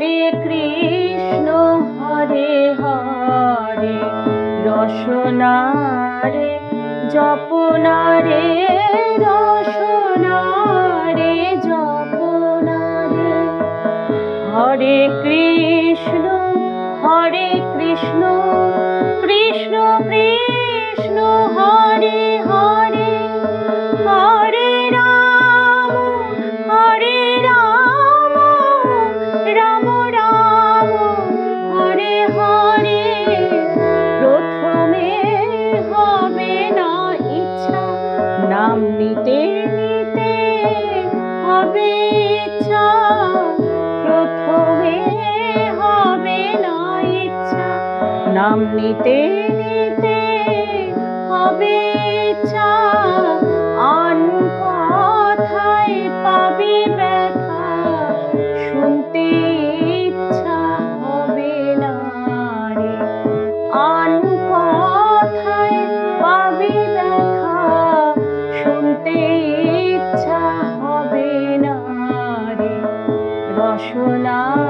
হরে কৃষ্ণ হরে হরে। রসনারে জপনারে রয় নাম নিতে নিতে হবে ইচ্ছা। অন কথায় পাবে ব্যথা। শুনতে ইচ্ছা হবে না রে। অন কথায় পাবে ব্যথা। শুনতে ইচ্ছা হবে না রে। রসনা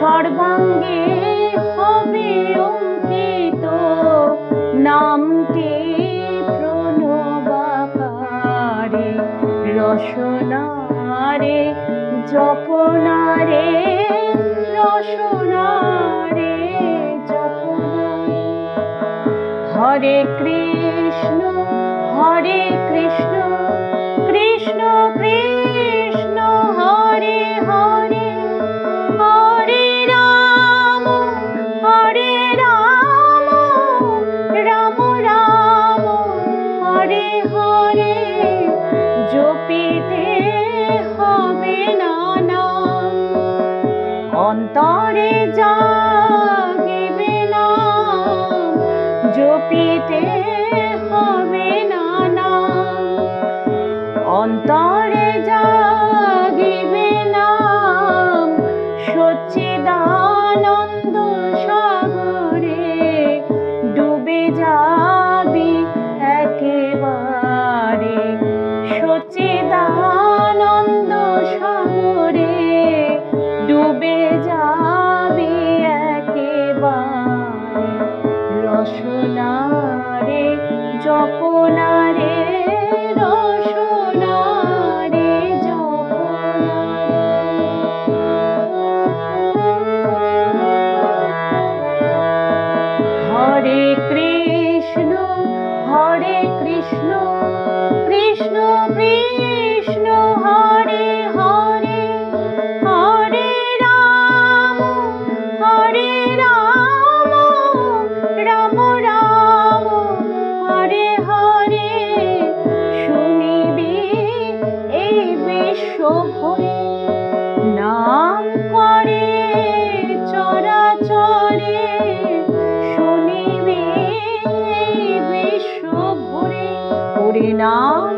সর্বাঙ্গে হবে অঙ্কিত। নামটি প্রণবাকারে রসনারে জপনারে রসনারে জপনারে। হরে কৃষ্ণ হরে কৃষ্ণ। তরে জাগিবে না জপিতে হবে না নাম অন্তরে জাগিবে না সচ্চিদানন্দ সা না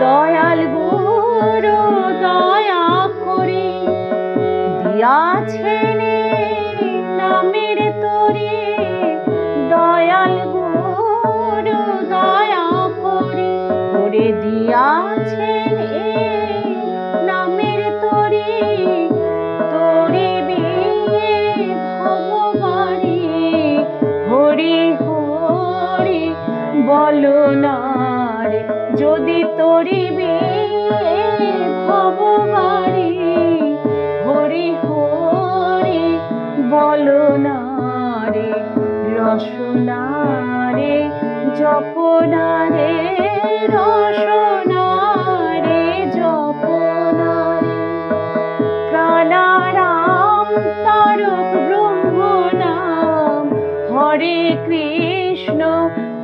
দয়াল গো কলনারে রসনারে, জপনারে রসনারে জপনারে প্রাণারাম তারক ব্রহ্ম নাম হরে কৃষ্ণ,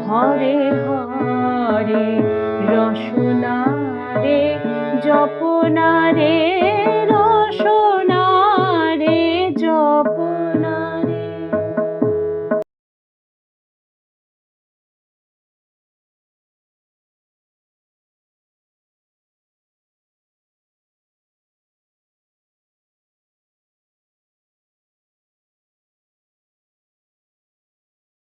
হরে হরে। রসনারে, জপনারে